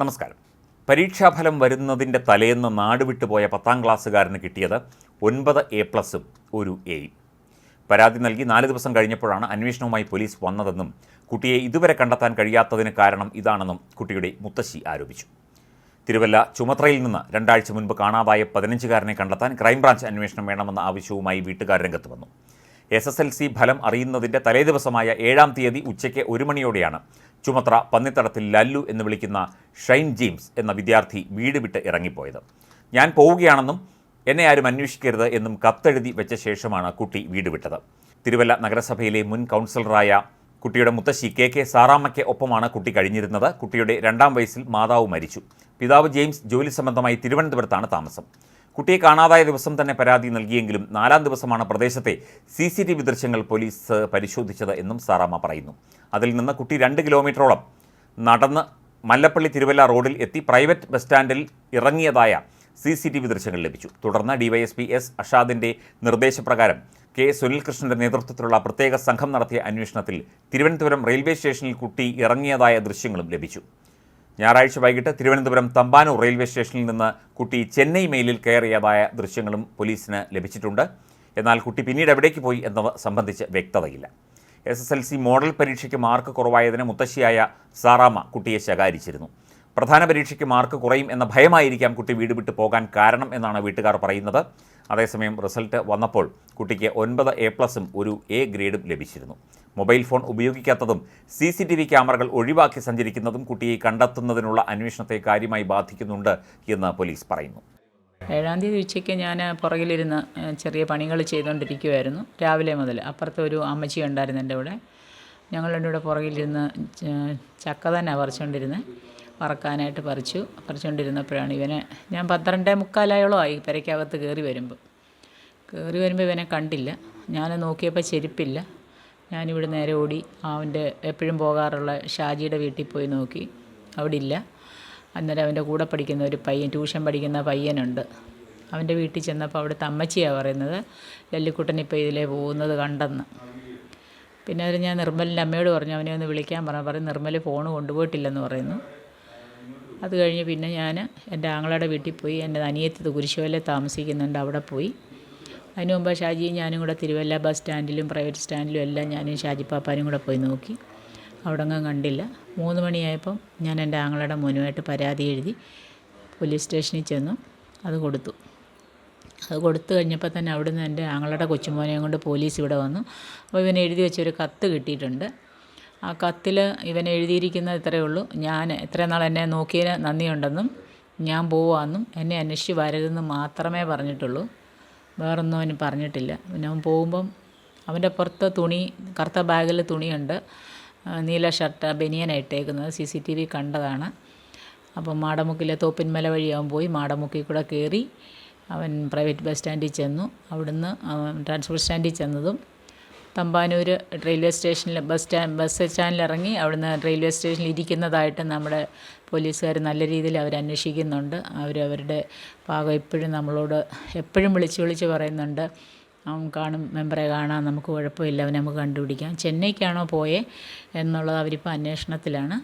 നമസ്കാരം. പരീക്ഷാഫലം വരുന്നതിന്റെ തലേന്ന് നാട് വിട്ടുപോയ പത്താം ക്ലാസ്സുകാരന് കിട്ടിയത് ഒൻപത് എ പ്ലസും ഒരു എയും പരാതി നൽകി നാല് ദിവസം കഴിഞ്ഞപ്പോഴാണ് അന്വേഷണവുമായി പോലീസ് വന്നതെന്നും കുട്ടിയെ ഇതുവരെ കണ്ടെത്താൻ കഴിയാത്തതിന് കാരണം ഇതാണെന്നും കുട്ടിയുടെ മുത്തശ്ശി ആരോപിച്ചു. തിരുവല്ല ചുമത്രയിൽ നിന്ന് രണ്ടാഴ്ച മുൻപ് കാണാതായ പതിനഞ്ചുകാരനെ കണ്ടെത്താൻ ക്രൈംബ്രാഞ്ച് അന്വേഷണം വേണമെന്ന ആവശ്യവുമായി വീട്ടുകാർ രംഗത്ത് വന്നു. എസ് എസ് എൽ സി ഫലം അറിയുന്നതിന്റെ തലേദിവസമായ ഏഴാം തീയതി ഉച്ചയ്ക്ക് ഒരു മണിയോടെയാണ് ചുമത്ര പന്നിത്തടത്തിൽ ലല്ലു എന്ന് വിളിക്കുന്ന ഷൈൻ ജെയിംസ് എന്ന വിദ്യാർത്ഥി വീട് വിട്ട് ഇറങ്ങിപ്പോയത്. ഞാൻ പോവുകയാണെന്നും എന്നെ ആരും അന്വേഷിക്കരുത് എന്നും കത്തെഴുതി വെച്ച ശേഷമാണ് കുട്ടി വീട് വിട്ടത്. തിരുവല്ല നഗരസഭയിലെ മുൻ കൗൺസിലറായ കുട്ടിയുടെ മുത്തശ്ശി കെ കെ സാറാമ്മയ്ക്ക് ഒപ്പമാണ് കുട്ടി കഴിഞ്ഞിരുന്നത്. കുട്ടിയുടെ രണ്ടാം വയസ്സിൽ മാതാവ് മരിച്ചു. പിതാവ് ജെയിംസ് ജോലി സംബന്ധമായി തിരുവനന്തപുരത്താണ് താമസം. കുട്ടിയെ കാണാതായ ദിവസം തന്നെ പരാതി നൽകിയെങ്കിലും നാലാം ദിവസമാണ് പ്രദേശത്തെ സി സി ടി വി ദൃശ്യങ്ങൾ പോലീസ് പരിശോധിച്ചത് എന്നും സാറാമ്മ പറയുന്നു. അതിൽ നിന്ന് കുട്ടി രണ്ട് കിലോമീറ്ററോളം നടന്ന് മല്ലപ്പള്ളി തിരുവല്ല റോഡിൽ എത്തി പ്രൈവറ്റ് ബസ് സ്റ്റാൻഡിൽ ഇറങ്ങിയതായ സി സി ടി വി ദൃശ്യങ്ങൾ ലഭിച്ചു. തുടർന്ന് ഡിവൈഎസ്പി എസ് അഷാദിന്റെ നിർദ്ദേശപ്രകാരം കെ സുനിൽകൃഷ്ണന്റെ നേതൃത്വത്തിലുള്ള പ്രത്യേക സംഘം നടത്തിയ അന്വേഷണത്തിൽ തിരുവനന്തപുരം റെയിൽവേ സ്റ്റേഷനിൽ കുട്ടി ഇറങ്ങിയതായ ദൃശ്യങ്ങളും ലഭിച്ചു. ഞായറാഴ്ച വൈകിട്ട് തിരുവനന്തപുരം തമ്പാനൂർ റെയിൽവേ സ്റ്റേഷനിൽ നിന്ന് കുട്ടി ചെന്നൈ മെയിലിൽ കയറിയതായ ദൃശ്യങ്ങളും പോലീസിന് ലഭിച്ചിട്ടുണ്ട്. എന്നാൽ കുട്ടി പിന്നീട് എവിടേക്ക് പോയി എന്നത് സംബന്ധിച്ച് വ്യക്തതയില്ല. S S L C model പരീക്ഷയ്ക്ക് മാർക്ക് കുറവായതിന് മുത്തശ്ശിയായ സാറാമ്മ കുട്ടിയെ ശകാരിച്ചിരുന്നു. പ്രധാന പരീക്ഷയ്ക്ക് മാർക്ക് കുറയും എന്ന ഭയമായിരിക്കാം കുട്ടി വീട് വിട്ട് പോകാൻ കാരണം എന്നാണ് വീട്ടുകാർ പറയുന്നത്. അതേസമയം റിസൾട്ട് വന്നപ്പോൾ കുട്ടിക്ക് ഒൻപത് എ പ്ലസും ഒരു എ ഗ്രേഡും ലഭിച്ചിരുന്നു. മൊബൈൽ ഫോൺ ഉപയോഗിക്കാത്തതും സി സി ടി വി ക്യാമറകൾ ഒഴിവാക്കി സഞ്ചരിക്കുന്നതും കുട്ടിയെ കണ്ടെത്തുന്നതിനുള്ള അന്വേഷണത്തെ കാര്യമായി ബാധിക്കുന്നുണ്ട് എന്ന് പോലീസ് പറയുന്നു. ഏഴാം തീയതി ഉച്ചയ്ക്ക് ഞാൻ പുറകിലിരുന്ന് ചെറിയ പണികൾ ചെയ്തുകൊണ്ടിരിക്കുമായിരുന്നു രാവിലെ മുതൽ അപ്പുറത്തെ ഒരു അമ്മച്ചി ഉണ്ടായിരുന്നു എന്റെ കൂടെ. ഞങ്ങൾ രണ്ടും കൂടെ പുറകിലിരുന്ന് ചക്ക തന്നെ പറിച്ചുകൊണ്ടിരുന്നത് വറക്കാനായിട്ട് പറിച്ചു. പറിച്ചുകൊണ്ടിരുന്നപ്പോഴാണ് ഇവനെ ഞാൻ പന്ത്രണ്ടേ മുക്കാലായോളം ആയി പെരയ്ക്കകത്ത് കയറി വരുമ്പോൾ കയറി വരുമ്പോൾ ഇവനെ കണ്ടില്ല. ഞാൻ നോക്കിയപ്പോൾ ചെരുപ്പില്ല. ഞാനിവിടെ നേരെ ഓടി അവന്റെ എപ്പോഴും പോകാറുള്ള ഷാജിയുടെ വീട്ടിൽ പോയി നോക്കി. അവിടെ ഇല്ല അന്നേരം അവന്റെ കൂടെ പഠിക്കുന്ന ഒരു പയ്യൻ ട്യൂഷൻ പഠിക്കുന്ന പയ്യനുണ്ട്. അവന്റെ വീട്ടിൽ ചെന്നപ്പോൾ അവിടുത്തെ അമ്മച്ചിയാണ് പറയുന്നത് ലല്ലിക്കുട്ടൻ ഇപ്പോൾ ഇതിലേ പോകുന്നത് കണ്ടെന്ന്. പിന്നെ അതിൽ ഞാൻ നിർമ്മലിന്റെ അമ്മയോട് പറഞ്ഞു അവനെ ഒന്ന് വിളിക്കാൻ പറഞ്ഞു പറയും നിർമ്മൽ ഫോൺ കൊണ്ടുപോയിട്ടില്ലെന്ന് പറയുന്നു. അത് കഴിഞ്ഞ് പിന്നെ ഞാൻ എന്റെ ആങ്ങളയുടെ വീട്ടിൽ പോയി എന്റെ അനിയത്തി കുരിശുവല്ലേ താമസിക്കുന്നുണ്ട് അവിടെ പോയി. അതിന് മുമ്പ് ഷാജിയും ഞാനും കൂടെ തിരുവല്ല ബസ് സ്റ്റാൻഡിലും പ്രൈവറ്റ് സ്റ്റാൻഡിലും എല്ലാം ഞാനും ഷാജി പാപ്പാനും കൂടെ പോയി നോക്കി. അവിടെ അങ്ങ് കണ്ടില്ല. മൂന്ന് മണിയായപ്പം ഞാൻ എന്റെ ആങ്ങളയുടെ മോനുമായിട്ട് പരാതി എഴുതി പോലീസ് സ്റ്റേഷനിൽ ചെന്നു അത് കൊടുത്തു. അത് കൊടുത്തു കഴിഞ്ഞപ്പോൾ തന്നെ അവിടുന്ന് എന്റെ ആങ്ങളുടെ കൊച്ചുമോനെയും കൊണ്ട് പോലീസ് ഇവിടെ വന്നു. അപ്പോൾ ഇവൻ എഴുതി വെച്ചൊരു കത്ത് കിട്ടിയിട്ടുണ്ട്. ആ കത്തിൽ ഇവൻ എഴുതിയിരിക്കുന്നത് ഇത്രയേ ഉള്ളൂ. ഞാൻ ഇത്രയും നാൾ എന്നെ നോക്കിയതിന് നന്ദിയുണ്ടെന്നും ഞാൻ പോവാമെന്നും എന്നെ അന്വേഷിച്ച് വരരുതെന്ന് മാത്രമേ പറഞ്ഞിട്ടുള്ളൂ. വേറൊന്നും അവന് പറഞ്ഞിട്ടില്ല. പിന്നെ അവൻ പോകുമ്പം അവന്റെ പുറത്ത് തുണി കറുത്ത ബാഗിൽ തുണിയുണ്ട്. നീല ഷർട്ട് ബനിയനാണ് ഇട്ടേക്കുന്നത്. സി സി ടി വി കണ്ടതാണ്. അപ്പം മാടമുക്കിലെ തോപ്പിൻമല വഴി അവൻ പോയി. മാടമുക്കിൽ കൂടെ കയറി അവൻ പ്രൈവറ്റ് ബസ് സ്റ്റാൻഡിൽ ചെന്നു. അവിടുന്ന് ട്രാൻസ്പോർട്ട് സ്റ്റാൻഡിൽ ചെന്നതും തമ്പാനൂർ റെയിൽവേ സ്റ്റേഷനിൽ ബസ് സ്റ്റാൻഡ് ബസ് സ്റ്റാൻഡിൽ ഇറങ്ങി അവിടുന്ന് റെയിൽവേ സ്റ്റേഷനിൽ ഇരിക്കുന്നതായിട്ട് നമ്മുടെ പോലീസുകാർ നല്ല രീതിയിൽ അവർ അന്വേഷിക്കുന്നുണ്ട് അവർ അവരുടെ ഭാഗം എപ്പോഴും നമ്മളോട് എപ്പോഴും വിളിച്ച് വിളിച്ച് പറയുന്നുണ്ട്. അവൻ കാണും മെമ്പറെ കാണാം നമുക്ക് കുഴപ്പമില്ല അവനെ നമുക്ക് കണ്ടുപിടിക്കാം. ചെന്നൈക്കാണോ പോയേ എന്നുള്ളത് അവരിപ്പോൾ അന്വേഷണത്തിലാണ്.